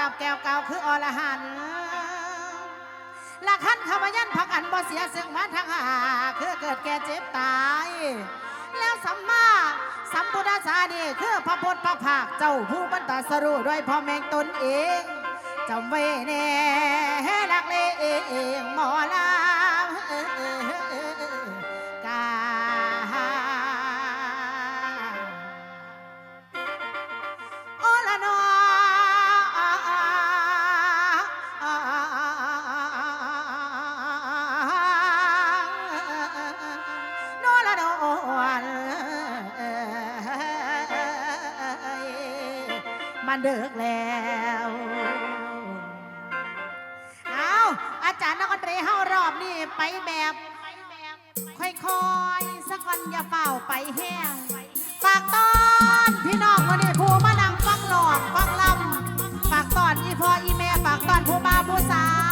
ดาบแก้วเก่าคืออรหันละขั้นขวายันพักอันบ่เสียซึ่งมาทางหาคือเกิดแก่เจ็บตาย แล้วสัมมาสัมพุทธสานีคือพระพุทธพระภาคเจ้าผู้บรรตาสรู้ด้วยพ่อแม่ตนเองจำไว้แน่ลักเลเองหมอลา นอนมันเดือกแล้ว เอาอาจารย์นักดนตรีเฮารอบนี่ไปแบบ ค่อยๆสักวันอย่าเฝ้าไปแห้งฝากตอนพี่น้องวันนี้ผู้มานั่งฟังหลอกฟังลำฝากตอนอีพ่ออีแม่ฝากตอนผู้บ้าผู้สาว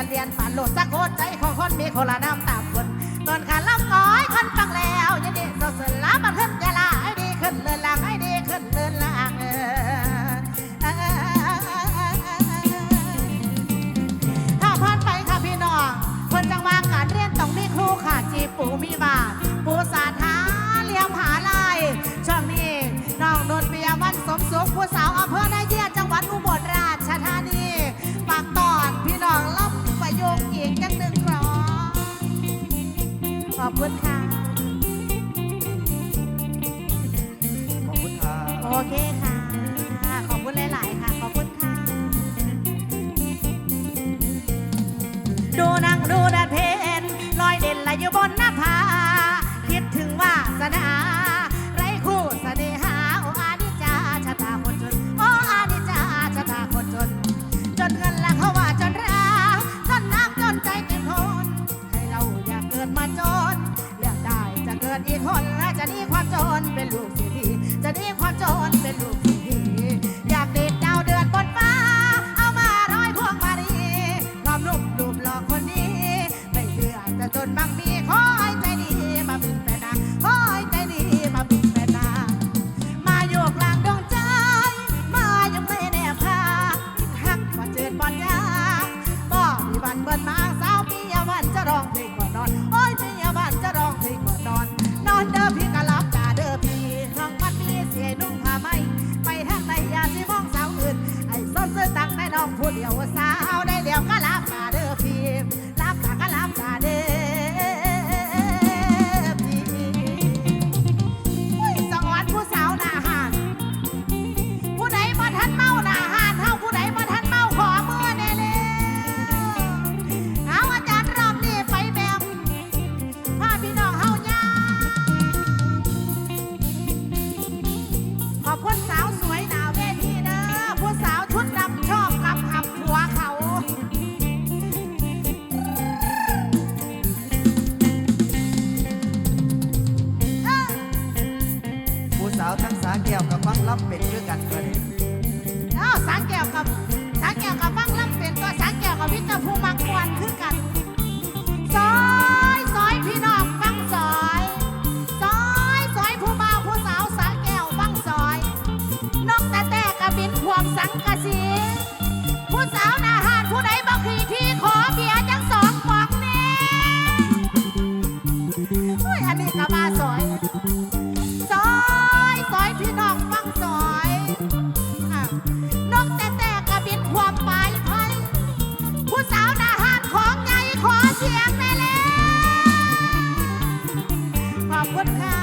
ยนเรียนปันโหลดสักโคตรใจของคนมีคนละน้ำตามคนตอนขาล่องอ้อยคนฟังแล้วยินดีสดสนล้ามันขึ้นยาลาให้ดีขึ้นเลินลางให้ดีขึ้นเลินลางเออถ้าผ่านไปค่ะพี่น้องคนจังวางงารเรียนต้องมีครูค่ะจีปูมีบาท อบคุณค่ะ พิจะผู้มักควนคือกัน what kind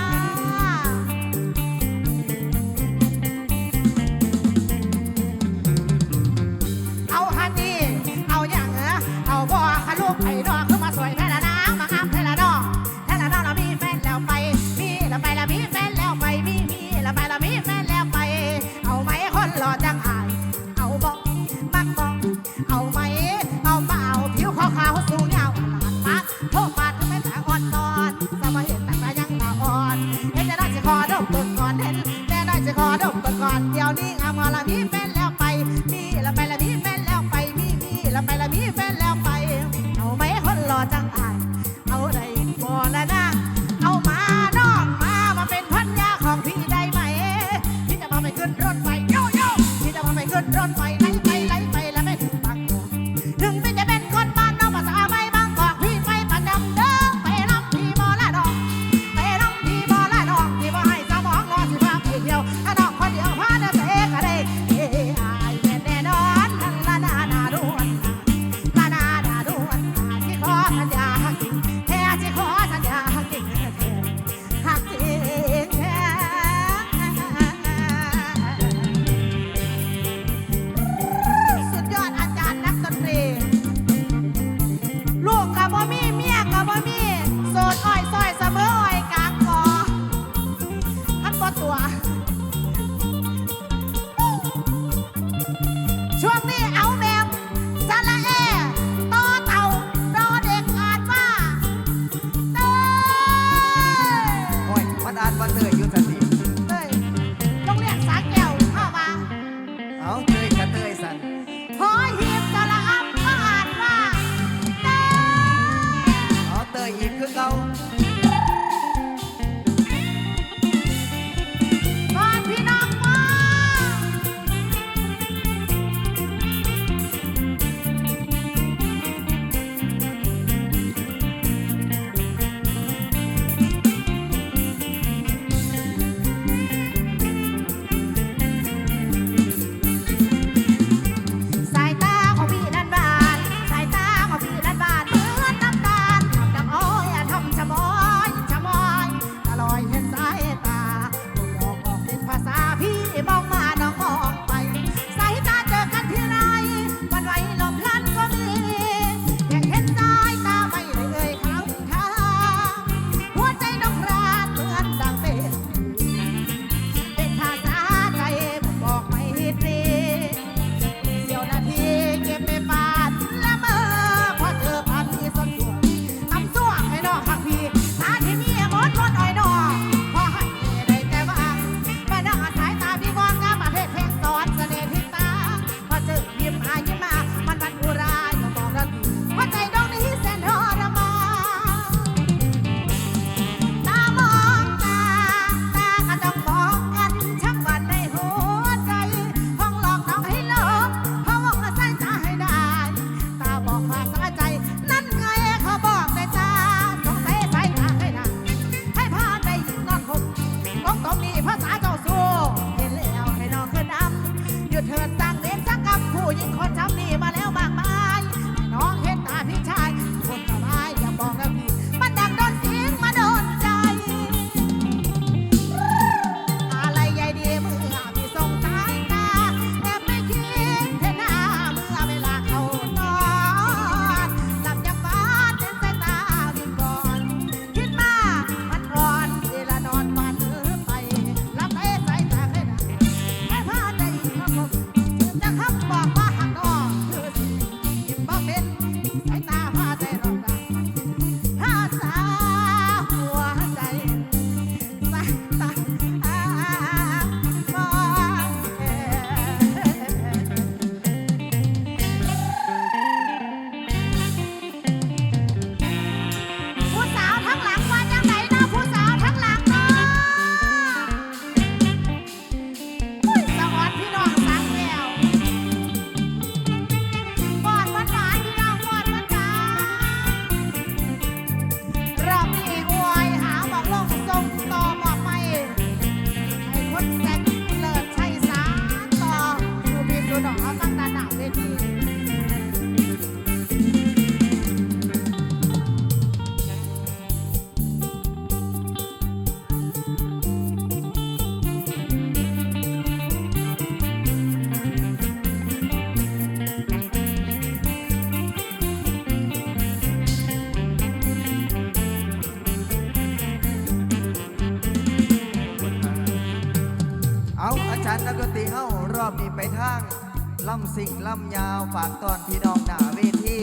สิ่งล่ำยาวฝากตอนพี่น้องหน้าเวที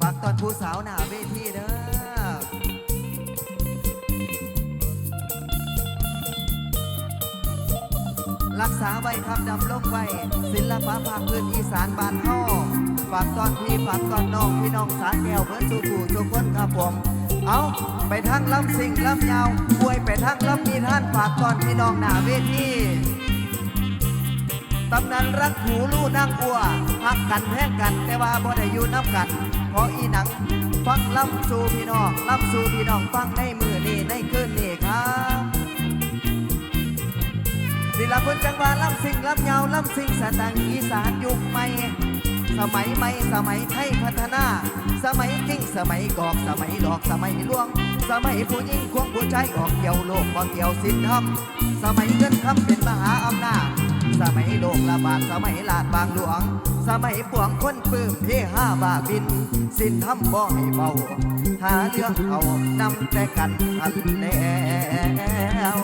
ฝากตอนผู้สาวหน้าเวทีเด้อรักษาไว้ครับดำลงไว้ศิลปะภาคพื้นอีสานบานเฮาฝากตอนพี่ฝากตอนน้องพี่น้องสาแก้วเพื่อนสู่ผู้ทุกคนครับผม เอาไปทางลำสิ่งลำยาวอวยไปทางลำมีท่านฝากตอนพี่น้องหน้าเวที ตำนานรักหูลู่นางอัวหักกันแพ้งกันแต่ว่าบ่ได้อยู่น้ำกันเพราะอีหนัง ฟังลำสู่พี่น้องลำสู่พี่น้องฟังในมือนี้ในคืนนี้ครับศิลปนจังหวะลำสิงลำเยาวลำสิงสตังอีสานยุคใหม่สมัยใหม่สมัยไทยพัฒนา สมัยจริงสมัยกอกสมัยหลอกสมัยลวง สมัยผู้หญิงควงผู้ชายออกเกี่ยวโลกบ่เกี่ยวสินธรรมสมัยเงินคำเป็นมหาอำนาจ สมัยโลกระบาดสมัยลาดบางหลวง สมัยปวงคนปื้มเฮห้าบาบิน สินทำบ่ให้เบา หาเรื่องเอานำแต่กันทันแล้ว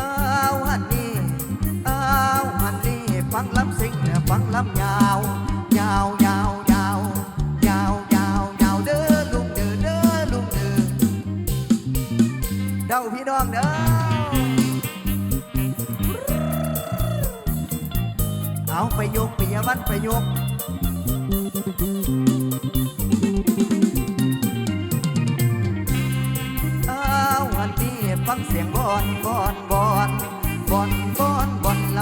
อ้าวันนี่อ้าวันนี่ฟังลำสิงฟังลำยาว พี่น้องเด้อเอาไปยกปิยวัฒน์ไปยกเอาวันนี้ฟังเสียงบอนบอนบอนบอน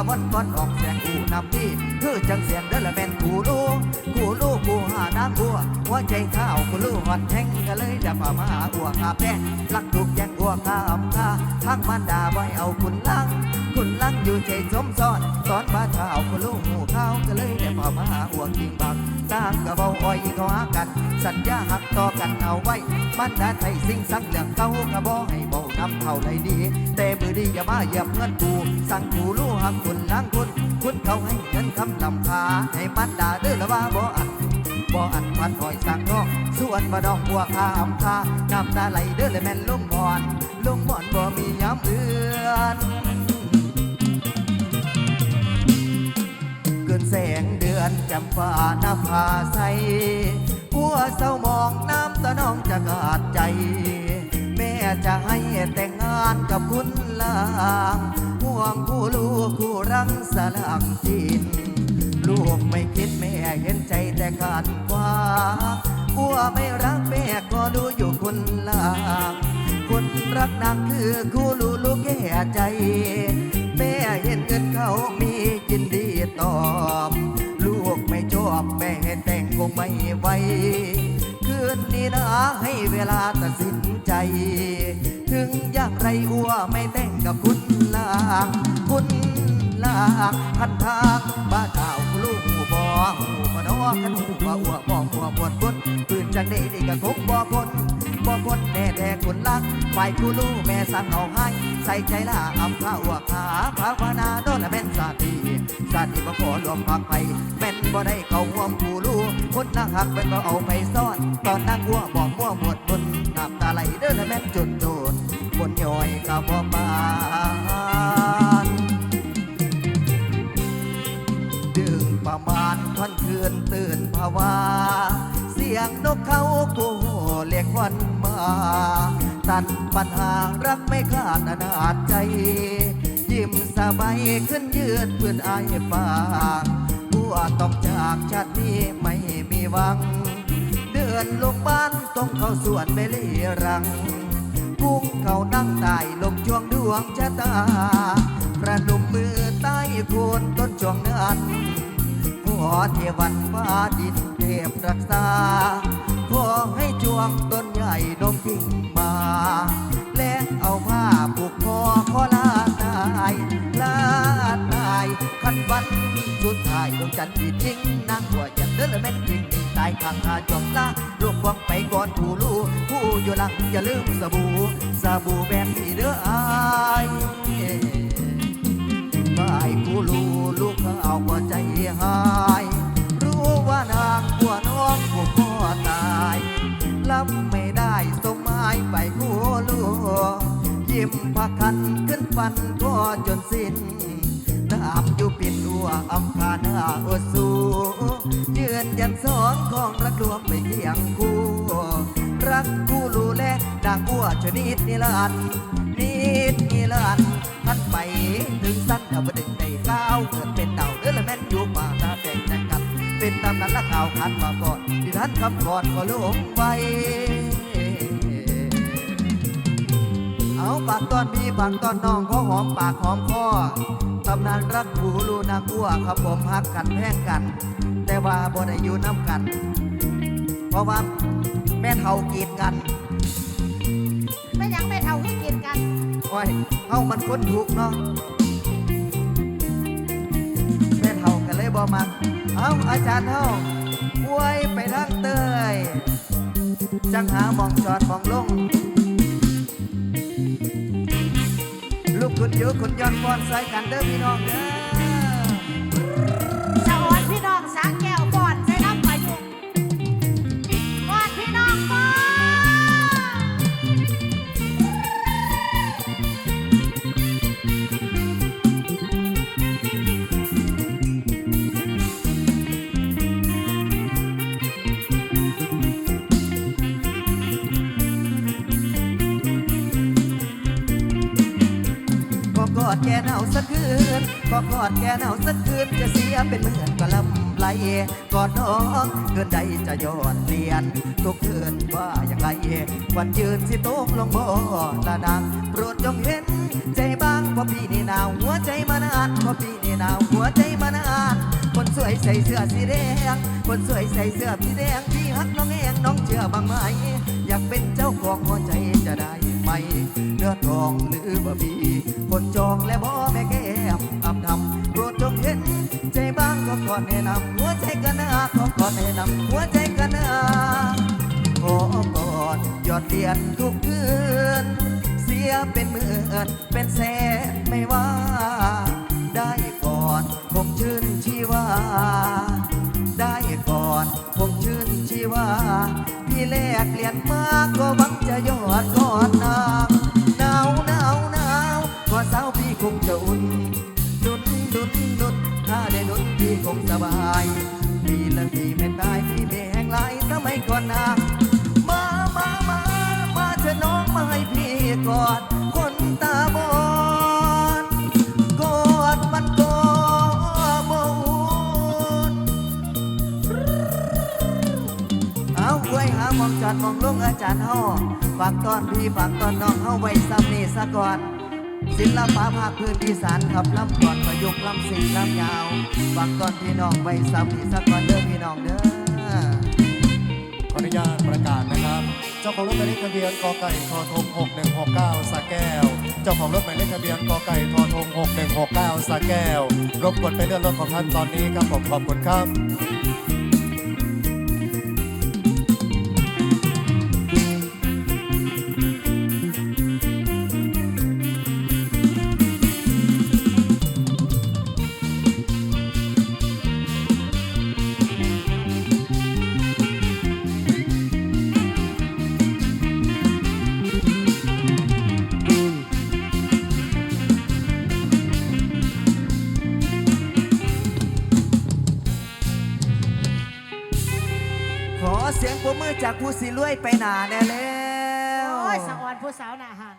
วันก่อนบออกเสียงกูนำพี่คือจังเสียงเด้อละแม่นกูรู้กูรู้กูหาน้ำบัวหัวใจข้าวกูรู้วันแทงก็เลยจะพามาอัวคาแป้รักถูกแย่งอัวคาอำคาทั้งมันด่าไว้เอาคุณลังคุณลังอยู่ใจสมซ้อนสอนมาข้าวกูรู้หู ข้าวก็เลยได้พามาหาอัวกิงบังตางกระเบาอ้อยก็หากัน สัญญาหักต่อกันเอาไว้ มันดาไทยสิ่งสังเรื่องเก่ากระบอกให้เบานำเท่าไรดีแต่มือดีอย่ามาเหยียบเงินกูสั่งกูรู้หักคุณล้างคุณคุณเขาให้เงินคำลำคาให้มันด่าเด้อละว่าบ่อันบ่อันพันหอยสั่งน้องส่วนบ่ดองบัวคาอำคาน้ำตาไหลเด้อเลยแม่นลุงก่อนลุงบอนบ่มีย้ำเอือน แสงเดือนจำฟ้าหน้าผาใสหัวเศร้ามองน้ำตาน้องจะขาดใจ แม่จะให้แต่งงานกับคุณลางห่วงผู้ลูกคู่รังสลังจินลูกไม่คิดแม่เห็นใจแต่ขาดว่าผัวไม่รักแม่ก็รู้อยู่คุณลางคนรักนางคือคู่ลูกลูกแก่ใจ แม่เห็นเงินเขามียินดีตอบ ลูกไม่ชอบแม่แต่งคงไม่ไหวคืนนี้นะให้เวลาตัดสินใจ ถึงอยางไรอัวไม่แต่งกับคุณลางคุณลางพันทางบ้าข่าวลูกบอหูบอนอกันหูบ่อัวบอหัวปวดบนปืนจังนี้นี่ก็คงบ่คนบ่คนแน่แท้คุณลักฝ่ายกูรู้แม่สั่งเอาให้ ใส่ใจละอำข้าอวกขาภาว สาธีบ่ขอรวมพักไปแม่นบ่ได้เข้าห่วมผู้รู้คนนักหักเป็นก็เอาไปซ่อน ตอนนักวัวบอกมัวหมดบนน้ำตาไหลเด้อแม่นจุดโจนบนย่อยกับบ่ปานดึงประมาณท่อนคืนตื่นภาวาเสียงนกเขากูเรียกวันมา ตัดปัญหารักไม่ขาดอนาจใจ ยิ้มสบายขึ้นยืดเพื่อนอายปากผู้ต้องจากชาตินี้ไม่มีหวัง เดินลงบ้านต้องเข้าสวนไปเลีรัง กุ้งเขานั่งตายลมช่วงดวงชะตาประนุมมือใต้โคนต้นช่วงนั้นขอเทวันฟ้าดินเทพรักษาขอให้จวงต้นใหญ่นมกิ่งมา และเอาผ้าผูกคอขอายลาตายคันวันสุดท้ายดวงจันทร์ที่ทิ้งนางหัวยันเดินและแม่นจริงนี่ตายข้างคาจวงลาลวงควงไปก่อนผู้รู้ผู้อยู่หลังอย่าลืมสบู่สบู่แบบนี้เด้ออายฝ่ายผู้ลูลูกเขาเอาหัวใจหาย รู้ว่านางหัวน้องผู้พ่อตายรับไม่ได้สมหมายไปผู้ลูยิ้มพักคัน ฟันก็จนสิ้นน้ำอยู่ปิ่นอัวอำคาหน้าอดสูยืนยันสองของรักรวมไปเคียงคู่ รักผู้ลูแลนางอ้วชนิดนิรันต์นิดนิรันดร์ท่านไปถึงสั้นเอาประเด็นได้ก้าวเกิดเป็นดาวเดือละแม่นอยู่ป่าตาแดงแดงกัน เป็นตามนั้นละข่าวขันมาก่อนที่ท่านคำก่อนก็ลงไว้ ตอนมีปากตอนน้องขอหอมปากหอมคอตำนานรักผูลูนางอ้วครับผมฮักกันแพงกัน แต่ว่าบ่ได้อยู่น้ำกัน เพราะว่าแม่เท่ากีดกันไม่ยังไม่เท่าที่กินกัน โอ้ยเฮามันคนถูกเนาะแม่เท่ากันเลยบ่มักเอาอาจารย์เฮาอวยไปทางเตยจังหาหมองจอดหมองลง คุณเยอะคนย้อนฟอนใส่กันเด้อพี่น้องเด้อ อดแกหนาวสักคืนจะเสียเป็นเหมือนกะลำไหลกอดน้องเกินใดจะย้อนเรียนทุกคืนว่าอย่างไรวันยืนสิโต๊ะลงบ่ละนางโปรดจงเห็น ใจบ้างเพราะพี่นี่หนาวหัวใจมานานเพราะพี่นี่หนาวหัวใจมานานคนสวยใส่เสื้อสีแดง คนสวยใส่เสื้อสีแดงพี่ฮักน้องเองน้องเชื่อบ้างไหมอยากเป็นเจ้าของหัวใจจะได้ไหมเนื้อทองหรือบ่มีคนจองและบ่แม่แก้มอำทำ ใจบ้างก็ก่อแนะนำหัวใจกันนะก็ก่อแนะนำหัวใจกันนะขอกอดยอดเรียนทุกคืนเสียเป็นหมื่นเป็นแสนไม่ว่า ได้กอนผมชื่นชีวา ได้กอนผมชื่นชีวา พี่แลกเหรียญมาก็หวังจะยอดกอนนางหนาวหนาวหนาวพอสาวพี่คงจะอุ่นดุนดุนดุน ถ้าได้ดุนพี่คงสบายพี่ละพี่ไม่ตายพี่ไม่แห้งไหลสมัยก่อนนามามามามาเธอน้องมาให้พี่กอดคนตาบอดกอดมันก็บ่อุ่นเอาไว้หาหมองจอดหมองลงอาจารย์เฮาฝากตอนพี่ฝากตอนน้องเฮาไว้ซ้ำนี่ซะก่อน ศิลปะภาคพื้นอีสานขับลำก่อนประยุกต์ลำสิงลำยาวฝากตอนพี่น้องไว้ซ้ำนี่ซะก่อนเด้อพี่น้องเด้อขออนุญาตประกาศนะครับ เจ้าของรถหมายเลขทะเบียนกไก่ทอทง6169สระแก้ว เจ้าของรถหมายเลขทะเบียนกไก่ทอทง6169สระแก้ว รบกวนไปเลื่อนรถของท่านตอนนี้ครับผมขอบคุณครับ สิรวยไปหนาแน่แล้วโอ้ยสะออนผู้สาวหน้าหาน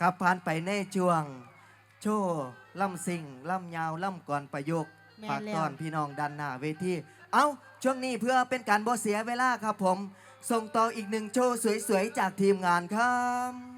ครับผ่านไปในช่วง โชว์ล่ำสิ่งล่ำยาวล่ำก่อนประโยคแม่ฝากนแล้วตอนพี่น้องดันหน้าเวทีเอาช่วงนี้เพื่อเป็นการบ่เสียเวลาครับผม ส่งต่ออีกหนึ่งโชว์สวยๆ จากทีมงานครับ